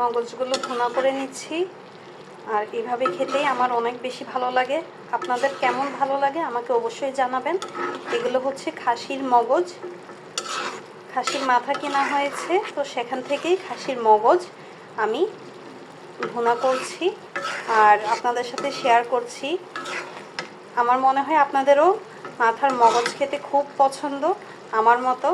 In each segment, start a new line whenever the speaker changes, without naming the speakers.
মগজগুলো ভুনা করে নিচ্ছি। আর এভাবে খেতেই আমার অনেক বেশি ভালো লাগে। আপনাদের কেমন ভালো লাগে আমাকে অবশ্যই জানাবেন। এগুলো হচ্ছে খাসির মগজ। খাসির মাথা কেনা হয়েছে, তো সেখান থেকেই খাসির মগজ আমি ভুনা করছি। আর আপনাদের সাথে শেয়ার করছি। আমার মনে হয় আপনাদেরও মাথার মগজ খেতে খুব পছন্দ। আমার মতো।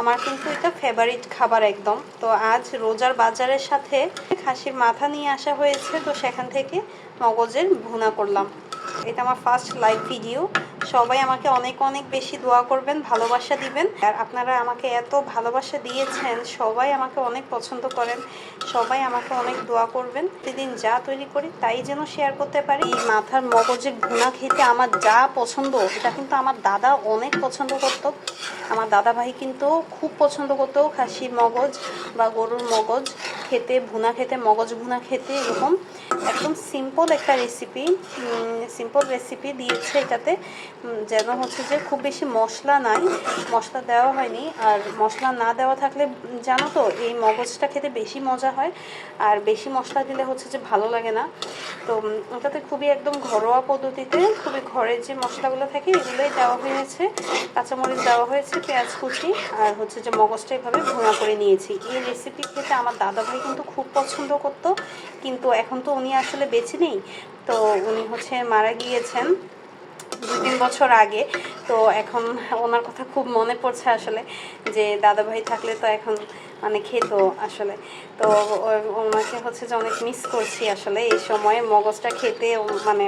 আমার কিন্তু এটা ফেভারিট খাবার একদম। তো আজ রোজার বাজারের সাথে খাসির মাথা নিয়ে আসা হয়েছে, তো সেখান থেকে মগজের ভুনা করলাম। এটা আমার ফার্স্ট লাইভ ভিডিও সবাই আমাকে অনেক অনেক বেশি দোয়া করবেন, ভালোবাসা দিবেন। আর আপনারা আমাকে এত ভালোবাসা দিয়েছেন, সবাই আমাকে অনেক পছন্দ করেন, সবাই আমাকে অনেক দোয়া করবেন। প্রতিদিন যা তৈরি করি তাই যেন শেয়ার করতে পারি। এই মাথার মগজের ভুনা খেতে আমার যা পছন্দ, এটা কিন্তু আমার দাদা অনেক পছন্দ করতো। আমার দাদা ভাই কিন্তু খুব পছন্দ করতো খাসির মগজ বা গরুর মগজ। খেতে, ভুনা খেতে, মগজ ভুনা খেতে এরকম একদম সিম্পল একটা রেসিপি সিম্পল রেসিপি দিয়েছে এটাতে যেন হচ্ছে যে খুব বেশি মশলা নাই, মশলা দেওয়া হয়নি। আর মশলা না দেওয়া থাকলে, জানো তো, এই মগজটা খেতে বেশি মজা হয়, আর বেশি মশলা দিলে হচ্ছে যে ভালো লাগে না। তো ওটাতে খুবই একদম ঘরোয়া পদ্ধতিতে, খুবই ঘরের যে মশলাগুলো থাকে, এগুলোই দেওয়া হয়েছে। কাঁচামরিচ দেওয়া হয়েছে, পেঁয়াজ কুচি, আর হচ্ছে যে মগজটা এভাবে ভুনা করে নিয়েছি। এই রেসিপি খেতে আমার দাদা ভাই কিন্তু খুব পছন্দ করতো, কিন্তু এখন তো উনি আসলে বেঁচে নেই। তো উনি হচ্ছে মারা গিয়েছেন দু তিন বছর আগে। তো এখন ওনার কথা খুব মনে পড়ছে আসলে যে দাদা ভাই থাকলে তো এখন মানে খেত আসলে। তো ওনাকে হচ্ছে যে অনেক মিস করছি আসলে এই সময়ে। মগজটা খেতে মানে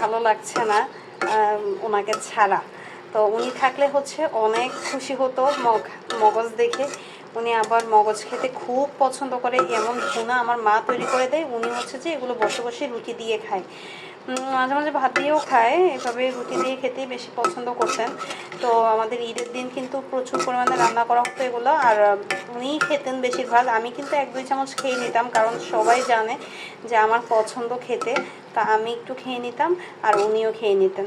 ভালো লাগছে না ওনাকে ছাড়া। তো উনি থাকলে হচ্ছে অনেক খুশি হতো মগ, মগজ দেখে। উনি আবার মগজ খেতে খুব পছন্দ করে, এমন ভুনা আমার মা তৈরি করে দেয়, উনি হচ্ছে যে এগুলো বসে বসে রুটি দিয়ে খায়। মাঝে মাঝে ভাত দিয়েও খায়, এভাবে রুটি দিয়ে খেতেই বেশি পছন্দ করতেন। তো আমাদের ঈদের দিন কিন্তু প্রচুর পরিমাণে রান্না করা হতো এগুলো, আর উনিই খেতেন বেশিরভাগ। আমি কিন্তু এক দুই চামচ খেয়ে নিতাম, কারণ সবাই জানে যে আমার পছন্দ খেতে, তা আমি একটু খেয়ে নিতাম আর উনিও খেয়ে নিতেন।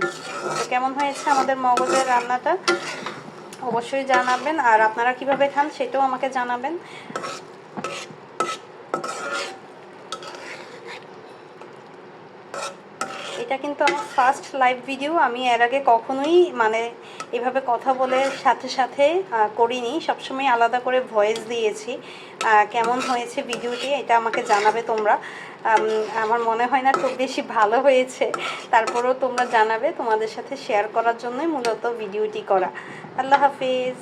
তো কেমন হয়েছে আমাদের মগজের রান্নাটা? অবশ্যই জানাবেন। আর আপনারা কীভাবে খান সেটাও আমাকে জানাবেন। এটা কিন্তু আমার ফার্স্ট লাইভ ভিডিও আমি এর আগে কখনোই মানে এভাবে কথা বলে সাথে সাথে করিনি। সবসময় আলাদা করে ভয়েস দিয়েছি। কেমন হয়েছে ভিডিওটি এটা আমাকে জানাবে তোমরা। আমার মনে হয় না খুব বেশি ভালো হয়েছে। তারপরেও তোমরা জানাবে তোমাদের সাথে শেয়ার করার জন্যই মূলত ভিডিওটি করা। আল্লাহ হাফিজ।